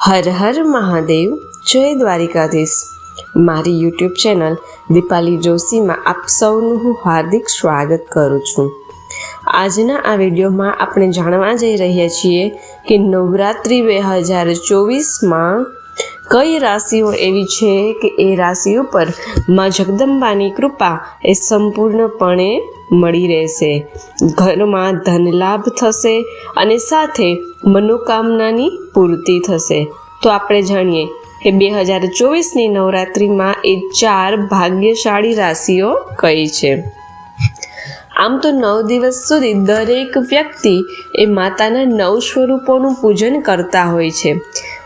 હર હર મહાદેવ, જય દ્વારિકાધીશ. મારી YouTube channel Dipali જોશીમાં આપ સૌનું હું હાર્દિક સ્વાગત કરું છું. આજના આ વિડીયોમાં આપણે જાણવા જઈ રહ્યા છીએ કે નવરાત્રિ બે હજાર ચોવીસમાં કઈ રાશિઓ એવી છે કે એ રાશિ ઉપરમાં જગદંબાની કૃપા એ સંપૂર્ણપણે મળી રહેશે. ઘરમાં ધન લાભ થશે અને સાથે મનોકામનાની પૂર્તિ થશે. તો આપણે જાણીએ કે બે હજાર ચોવીસની નવરાત્રિમાં એ ચાર ભાગ્યશાળી રાશિઓ કઈ છે? આમ તો નવ દિવસ સુધી દરેક વ્યક્તિ એ માતાના નવ સ્વરૂપોનું પૂજન કરતા હોય છે.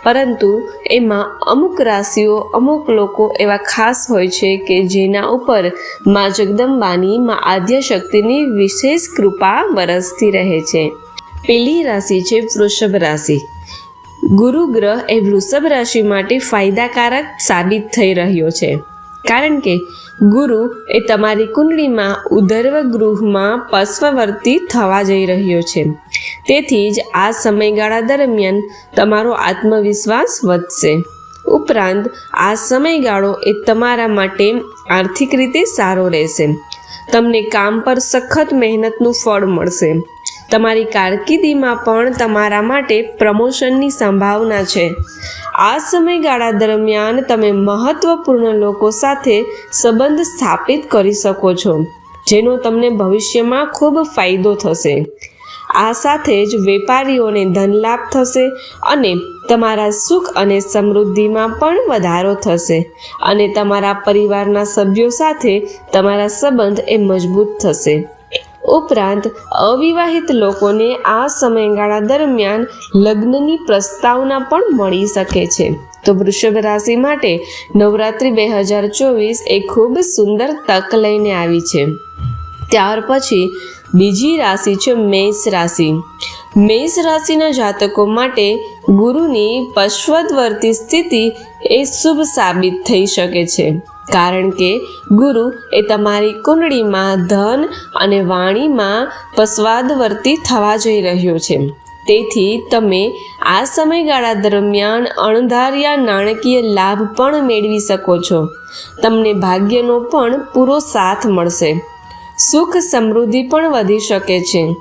પરંતુ એમાં અમુક રાશિઓ, અમુક લોકો એવા ખાસ હોય છે કે જેના ઉપર મા જગદંબાની, મા આદ્ય શક્તિની વિશેષ કૃપા વરસતી રહે છે. પેલી રાશિ છે વૃષભ રાશિ. ગુરુ ગ્રહ એ વૃષભ રાશિ માટે ફાયદાકારક સાબિત થઈ રહ્યો છે. કારણ કે ગુરુ એ તમારી કુંડળીમાં ઉદર્વ ગૃહમાં પશ્વવર્તી થવા જઈ રહ્યો છે. તેથી જ આ સમયગાળા દરમિયાન તમારો આત્મવિશ્વાસ વધશે. ઉપરાંત, આ સમયગાળો એ તમારા માટે આર્થિક રીતે સારો રહેશે. તમને કામ પર સખત મહેનતનું ફળ મળશે. તમારી કારકિર્દીમાં પણ તમારા માટે પ્રમોશનની સંભાવના છે. આ સમયગાળા દરમિયાન તમે મહત્વપૂર્ણ લોકો સાથે સંબંધ સ્થાપિત કરી શકો છો, જેનો તમને ભવિષ્યમાં ખૂબ ફાયદો થશે. આ સાથે જ વેપારીઓને ધનલાભ થશે અને તમારા સુખ અને સમૃદ્ધિમાં પણ વધારો થશે અને તમારા પરિવારના સભ્યો સાથે તમારા સંબંધ એ મજબૂત થશે. ઉપરાંત અવિવાહિત લોકોને આ સમયગાળા દરમિયાન લગ્નની પ્રસ્તાવના પણ મળી શકે છે. તો વૃષભ રાશિ માટે નવરાત્રિ બે હજાર ચોવીસ એ ખૂબ સુંદર તક લઈને આવી છે. ત્યાર પછી બીજી રાશિ છે મેષ રાશિ. મેષ રાશિના જાતકો માટે ગુરુની પશ્વદવર્તી સ્થિતિ એ શુભ સાબિત થઈ શકે છે. કારણ કે ગુરુ એ તમારી કુંડળીમાં ધન અને વાણીમાં પસવાદવર્તી થવા જઈ રહ્યો છે. તેથી તમે આ સમયગાળા દરમિયાન અણધાર્યા નાણાકીય લાભ પણ મેળવી શકો છો. તમને ભાગ્યનો પણ પૂરો સાથ મળશે. સુખ સમૃદ્ધિ પણ વધી શકે છે.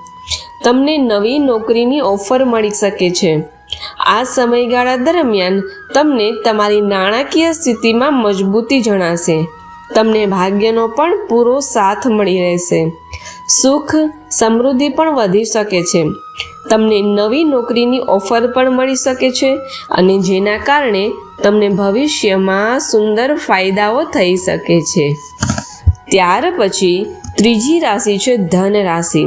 તમને નવી નોકરીની ઓફર મળી શકે છે. આ સમયગાળા દરમિયાન તમને તમારી નાણાકીય સ્થિતિમાં મજબૂતી જણાશે. તમને ભાગ્યનો પણ પૂરો સાથ મળી રહેશે. સુખ, સમૃદ્ધિ પણ વધી શકે છે. તમને નવી નોકરીની ઓફર પણ મળી શકે છે અને જેના કારણે તમને ભવિષ્યમાં સુંદર ફાયદાઓ થઈ શકે છે. ત્યાર પછી ત્રીજી રાશિ છે ધન રાશિ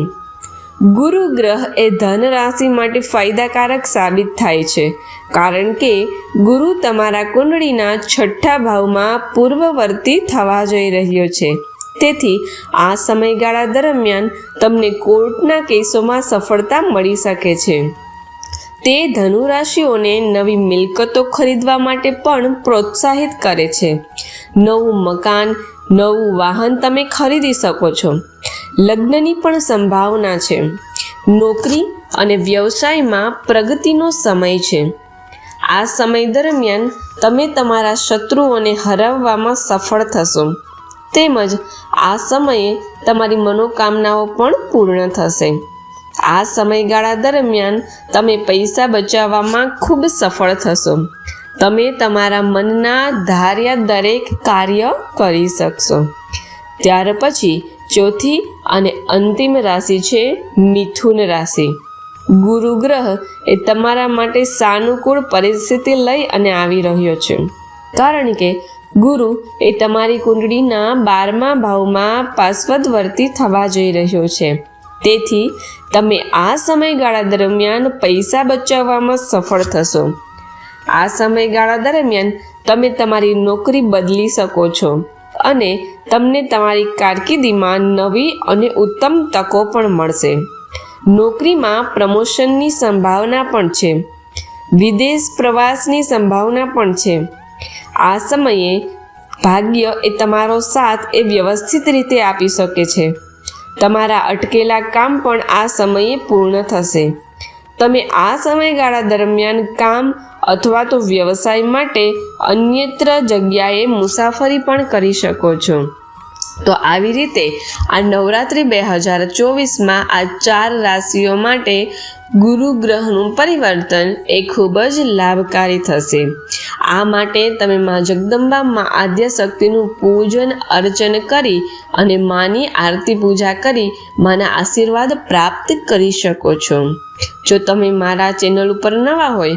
ગુરુ ગ્રહ એ ધન રાશિ માટે ફાયદાકારક સાબિત થાય છે. કારણ કે, ગુરુ તમારા કુંડળીના છઠ્ઠા ભાવમાં પૂર્વવર્તી થવા જઈ રહ્યો છે. તેથી, આ સમયગાળા દરમિયાન તમને કોર્ટના કેસોમાં સફળતા મળી શકે છે. તે ધનુ રાશિઓને નવી મિલકતો ખરીદવા માટે પણ પ્રોત્સાહિત કરે છે. નવું મકાન, નવું વાહન તમે ખરીદી શકો છો. લગ્નની પણ સંભાવના છે. નોકરી અને વ્યવસાયમાં પ્રગતિનો સમય છે. આ સમય દરમિયાન તમે તમારા શત્રુઓને હરાવવામાં સફળ થશો. તેમજ આ સમયે તમારી મનોકામનાઓ પણ પૂર્ણ થશે. આ સમયગાળા દરમિયાન તમે પૈસા બચાવવામાં ખૂબ સફળ થશો. તમે તમારા મનના ધાર્યા દરેક કાર્ય કરી શકશો. ત્યાર પછી ચોથી અને અંતિમ રાશિ છે મિથુન રાશિ. ગુરુ ગ્રહ એ તમારા માટે સાનુકૂળ પરિસ્થિતિ લઈ અને આવી રહ્યો છે. કારણ કે ગુરુ એ તમારી કુંડળીના બારમા ભાવમાં પાર્શ્વદવર્તી થવા જઈ રહ્યો છે. તેથી તમે આ સમયગાળા દરમિયાન પૈસા બચાવવામાં સફળ થશો. આ સમયગાળા દરમિયાન તમે તમારી નોકરી બદલી શકો છો. અને તમને તમારી કારકિર્દીમાં નવી અને ઉત્તમ તકો પણ મળશે. નોકરીમાં પ્રમોશનની સંભાવના પણ છે. વિદેશ પ્રવાસની સંભાવના પણ છે. આ સમયે ભાગ્ય એ તમારો સાથ એ વ્યવસ્થિત રીતે આપી શકે છે. તમારા અટકેલા કામ પણ આ સમયે પૂર્ણ થશે. તમે આ સમયગાળા દરમિયાન કામ અથવા તો વ્યવસાય માટે અન્યત્ર જગ્યાએ મુસાફરી પણ કરી શકો છો. તો આવી રીતે આ નવરાત્રિ બે હજાર ચોવીસમાં આ ચાર રાશિઓ માટે ગુરુ ગ્રહનું પરિવર્તન એ ખૂબ જ લાભકારી થશે. આ માટે તમે મા જગદંબા મા આદ્ય શક્તિનું પૂજન અર્ચન કરી અને માની આરતી પૂજા કરી માના આશીર્વાદ પ્રાપ્ત કરી શકો છો. જો તમે મારા ચેનલ ઉપર નવા હોય